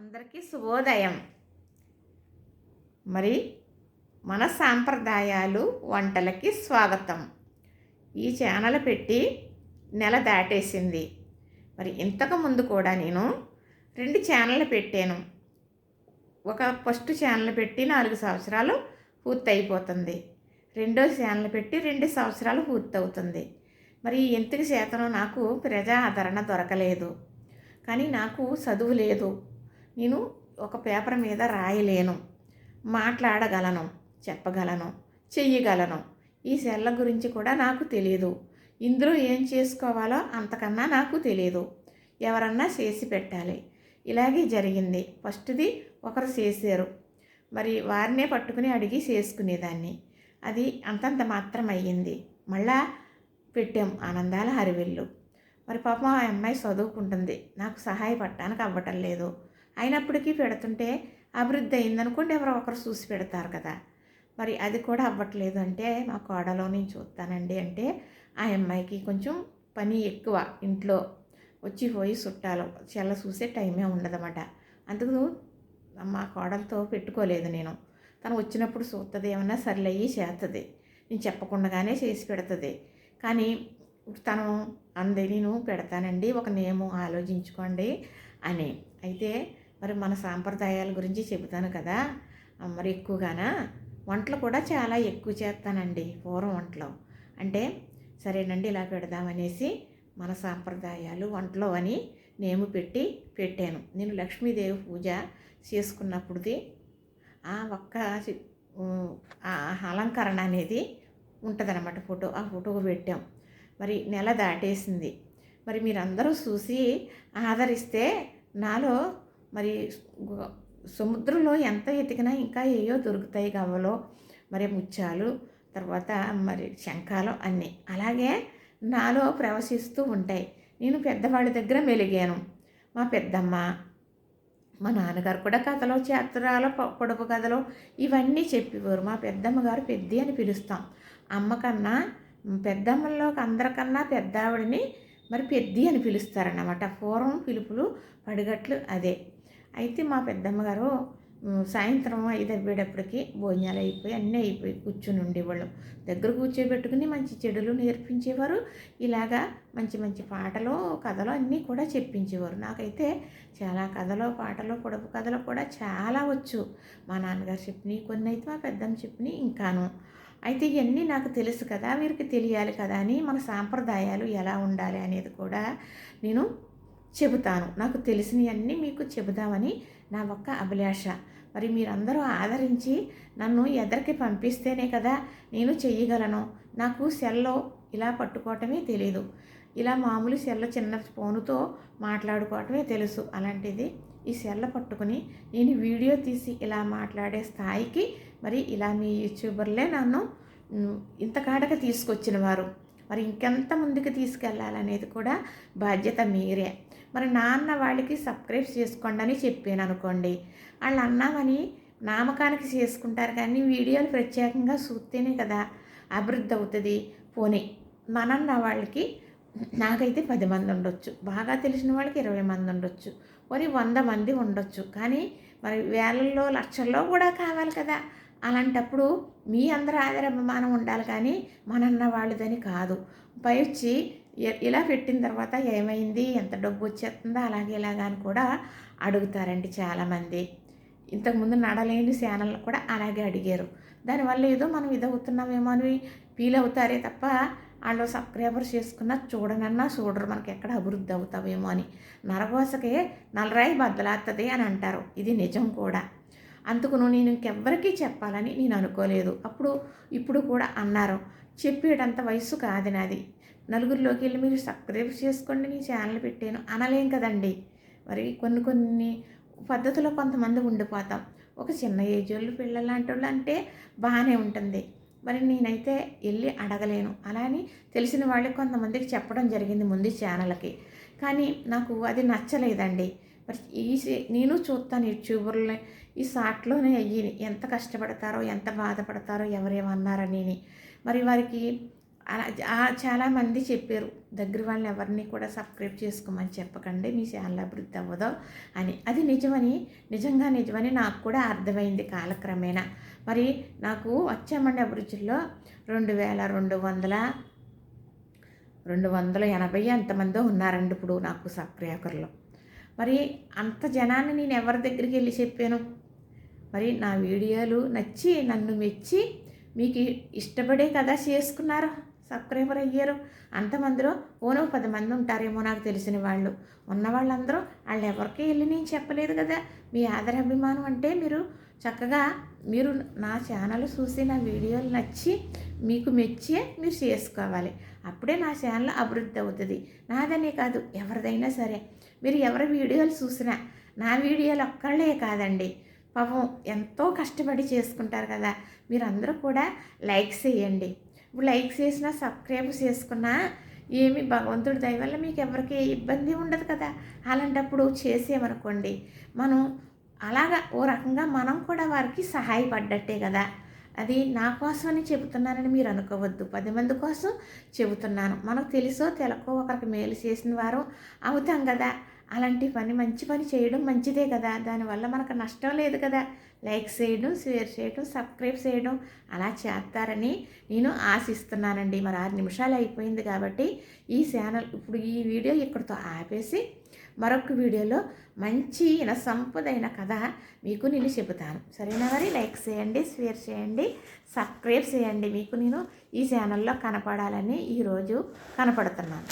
అందరికీ శుభోదయం. మరి మన సాంప్రదాయాలు వంటలకి స్వాగతం. ఈ ఛానల్ పెట్టి నెల దాటేసింది. మరి ఇంతకు ముందు కూడా నేను రెండు ఛానళ్ళు పెట్టాను. ఒక ఫస్ట్ ఛానల్ పెట్టి నాలుగు సంవత్సరాలు పూర్తయిపోతుంది. రెండో ఛానల్ పెట్టి రెండు సంవత్సరాలు పూర్తవుతుంది. మరి ఎందుకు శాతం నాకు ప్రజా ఆదరణ దొరకలేదు. కానీ నాకు చదువు లేదు. నేను ఒక పేపర్ మీద రాయలేను మాట్లాడగలను చెప్పగలను చెయ్యగలను. ఈ సెల్ల గురించి కూడా నాకు తెలియదు ఇందులో ఏం చేసుకోవాలో అంతకన్నా నాకు తెలియదు ఎవరన్నా చేసి పెట్టాలి. ఇలాగే జరిగింది. ఫస్ట్ది ఒకరు చేశారు. మరి వారినే పట్టుకుని అడిగి చేసుకునేదాన్ని. అది అంతంత మాత్రం అయ్యింది మళ్ళా పెట్టాం ఆనందాల హరివిల్లు. మరి పాపం ఆ అమ్మాయి చదువుకుంటుంది. నాకు సహాయపడటానికి అవ్వటం లేదు. అయినప్పటికీ పెడుతుంటే అభివృద్ధి అయిందనుకోండి ఎవరో ఒకరు చూసి పెడతారు కదా. మరి అది కూడా అవ్వట్లేదు అంటే మా కోడలో నేను చూస్తానండి అంటే ఆ అమ్మాయికి కొంచెం పని ఎక్కువ ఇంట్లో వచ్చి పోయి చుట్టాలు చెల్ల చూసే టైమే ఉండదన్నమాట. అందుకు మా కోడలతో పెట్టుకోలేదు నేను. తను వచ్చినప్పుడు చూస్తుంది ఏమన్నా సర్లయ్యి చేస్తుంది నేను చెప్పకుండానే చేసి పెడుతుంది. కానీ తను అంది నేను పెడతానండి ఒక నేము ఆలోచించుకోండి. అని. అయితే మరి మన సాంప్రదాయాల గురించి చెబుతాను కదా. మరి ఎక్కువగానా? వంటలు కూడా చాలా ఎక్కువ చేస్తానండి పూర్వం వంటలు. అంటే సరేనండి ఇలా పెడదామనేసి మన సాంప్రదాయాలు వంటలు అని నేము పెట్టి పెట్టాను. నేను లక్ష్మీదేవి పూజ చేసుకున్నప్పుడుది ఆ ఒక్క అలంకరణ అనేది ఉంటుందన్నమాట ఫోటో. ఆ ఫోటో పెట్టాం. మరి నెల దాటేసింది. మరి మీరందరూ చూసి ఆదరిస్తే నాలో మరి సముద్రంలో ఎంత ఎతికినా ఇంకా ఏయో దొరుకుతాయి గవ్వలో మరి ముత్యాలు తర్వాత మరి శంఖాలు అన్నీ. అలాగే నాలో ప్రవశిస్తూ ఉంటాయి. నేను పెద్దవాళ్ళ దగ్గర మెలిగాను. మా పెద్దమ్మ మా నాన్నగారు కూడా కథలో చేతరాలు పొడుపు కథలు ఇవన్నీ చెప్పేవారు. మా పెద్దమ్మ గారు పెద్ది అని పిలుస్తాం. అమ్మ కన్నా పెద్దమ్మల్లో అందరికన్నా పెద్ద ఆవిడని మరి పెద్ది అని పిలుస్తారన్నమాట. పూర్వం పిలుపులు పడిగట్లు అదే. అయితే మా పెద్దమ్మగారు సాయంత్రం ఐదు అవ్వేటప్పటికి భోజనాలు అయిపోయి అన్నీ అయిపోయి కూర్చుని ఉండేవాళ్ళం. దగ్గర కూర్చోబెట్టుకుని మంచి చెడులు నేర్పించేవారు. ఇలాగా మంచి మంచి పాటలు కథలు అన్నీ కూడా చెప్పించేవారు. నాకైతే చాలా కథలు పాటలు పొడవు కథలు కూడా చాలా వచ్చు. మా నాన్నగారు చెప్పినవి కొన్ని అయితే మా పెద్దమ్మ చెప్పినవి ఇంకాను. అయితే ఇవన్నీ నాకు తెలుసు కదా వీరికి తెలియాలి కదా అని మన సాంప్రదాయాలు ఎలా ఉండాలి అనేది కూడా నేను చెబుతాను. నాకు తెలిసినవన్నీ మీకు చెబుదామని నా ఒక్క అభిలాష. మరి మీరందరూ ఆదరించి నన్ను ఎదరికి పంపిస్తేనే కదా నేను చెయ్యగలను. నాకు సెల్లో ఇలా పట్టుకోవటమే తెలీదు. ఇలా మామూలు సెల్ల చిన్న ఫోనుతో మాట్లాడుకోవటమే తెలుసు. అలాంటిది ఈ సెల్ల పట్టుకుని నేను వీడియో తీసి ఇలా మాట్లాడే స్థాయికి మరి ఇలా మీ యూట్యూబర్లే నన్ను ఉమ్, ఇంతకాడక తీసుకొచ్చిన వారు. మరి ఇంకెంత ముందుకు తీసుకెళ్ళాలనేది కూడా బాధ్యత మీరే. మరి నాన్న వాళ్ళకి సబ్స్క్రైబ్ చేసుకోండి అని చెప్పాను అనుకోండి. వాళ్ళు అన్నామని నామకానికి చేసుకుంటారు కానీ వీడియోలు ప్రత్యేకంగా చూస్తేనే కదా అభివృద్ధి అవుతుంది. పోనీ మనన్న వాళ్ళకి నాకైతే పది మంది ఉండొచ్చు. బాగా తెలిసిన వాళ్ళకి ఇరవై మంది ఉండొచ్చు. పోనీ వంద మంది ఉండొచ్చు. కానీ మరి వేలల్లో లక్షల్లో కూడా కావాలి కదా. అలాంటప్పుడు మీ అందరూ ఆదరాభిమానం ఉండాలి కానీ మనన్న వాళ్ళదని కాదు. పై వచ్చి ఇలా పెట్టిన తర్వాత ఏమైంది? ఎంత డబ్బు వచ్చేస్తుందో? అలాగే ఇలాగా అని కూడా అడుగుతారండి చాలామంది. ఇంతకుముందు నడలేని ఛానల్ కూడా అలాగే అడిగారు. దానివల్ల ఏదో మనం ఇదవుతున్నామేమో అని ఫీల్ అవుతారే తప్ప వాళ్ళు సబ్స్క్రైబర్ చేసుకున్నా చూడనన్నా చూడరు. మనకి ఎక్కడ అభివృద్ధి అవుతావేమో అని. నరగోసకే నలరాయి బద్దలాత్తది అని అంటారు. ఇది నిజం కూడా. అందుకును నేను ఇంకెవ్వరికీ చెప్పాలని నేను అనుకోలేదు. అప్పుడు ఇప్పుడు కూడా అన్నారు. చెప్పేటంత వయసు కాదు నాది. నలుగురిలోకి వెళ్ళి మీరు సబ్స్క్రైబ్ చేసుకోండి నీ ఛానల్ పెట్టాను అనలేం కదండి. మరి కొన్ని కొన్ని పద్ధతిలో కొంతమంది ఉండిపోతాం. ఒక చిన్న ఏజ్ వాళ్ళు పిల్లలు లాంటి వాళ్ళు అంటే బాగానే ఉంటుంది. మరి నేనైతే వెళ్ళి అడగలేను. అలా అని తెలిసిన వాళ్ళకి కొంతమందికి చెప్పడం జరిగింది ముందు ఛానల్కి. కానీ నాకు అది నచ్చలేదండి. మరి ఈ సే- నేను చూస్తాను యూట్యూబర్లని ఈ సాట్లోనే అయ్యి ఎంత కష్టపడతారో ఎంత బాధపడతారో ఎవరేమన్నారని మరి వారికి అలా చాలామంది చెప్పారు దగ్గర వాళ్ళని ఎవరిని కూడా సబ్స్క్రైబ్ చేసుకోమని చెప్పకండి మీ ఛానల్ అభివృద్ధి అవ్వదు అని. అది నిజమని నిజంగా నిజమని నాకు కూడా అర్థమైంది కాలక్రమేణా. మరి నాకు వచ్చామండి అభిరుచుల్లో రెండు వేల రెండు వందల రెండు వందల ఎనభై ఎంతమందో ఉన్నారండి ఇప్పుడు నాకు సబ్స్క్రైబర్లు. మరి అంత జనాన్ని నేను ఎవరి దగ్గరికి వెళ్ళి చెప్పాను? మరి నా వీడియోలు నచ్చి నన్ను మెచ్చి మీకు ఇష్టపడే కదా చేసుకున్నారు సబ్స్క్రైబర్ అయ్యారు. అంతమందిలో ఓనో పది మంది ఉంటారేమో నాకు తెలిసిన వాళ్ళు. ఉన్న వాళ్ళందరూ వాళ్ళు ఎవరికి వెళ్ళి నేను చెప్పలేదు కదా. మీ ఆదరాభిమానం అంటే మీరు చక్కగా మీరు నా ఛానల్ చూసి నా వీడియోలు నచ్చి మీకు మెచ్చే మీరు చేసుకోవాలి. అప్పుడే నా ఛానల్ అభివృద్ధి అవుతుంది. నాదనే కాదు ఎవరిదైనా సరే. మీరు ఎవరి వీడియోలు చూసినా నా వీడియోలు ఒక్కళ్ళే కాదండి. పాపం ఎంతో కష్టపడి చేసుకుంటారు కదా. మీరందరూ కూడా లైక్స్ చేయండి. ఇప్పుడు లైక్ చేసినా సబ్స్క్రైబ్ చేసుకున్నా ఏమి భగవంతుడి దయ వల్ల మీకు ఎవరికి ఇబ్బంది ఉండదు కదా. అలాంటప్పుడు చేసేమనుకోండి. మనం అలాగా ఓ రకంగా మనం కూడా వారికి సహాయపడ్డట్టే కదా. అది నా కోసమని చెబుతున్నానని మీరు అనుకోవద్దు. పది మంది కోసం చెబుతున్నాను. మనకు తెలుసో తెలకో ఒకరికి మేలు చేసిన వారు అవుతాం కదా. అలాంటి పని మంచి పని చేయడం మంచిదే కదా. దానివల్ల మనకు నష్టం లేదు కదా. లైక్ చేయడం షేర్ చేయడం సబ్స్క్రైబ్ చేయడం అలా చేస్తారని నేను ఆశిస్తున్నానండి. మరి ఆరు నిమిషాలు అయిపోయింది కాబట్టి ఈ ఛానల్ ఇప్పుడు ఈ వీడియో ఇక్కడితో ఆపేసి మరొక వీడియోలో మంచి సంపదైన కథ మీకు నేను చెబుతాను. సరేనా మరి? లైక్ చేయండి షేర్ చేయండి సబ్స్క్రైబ్ చేయండి. మీకు నేను ఈ ఛానల్లో కనపడాలని ఈరోజు కనపడుతున్నాను.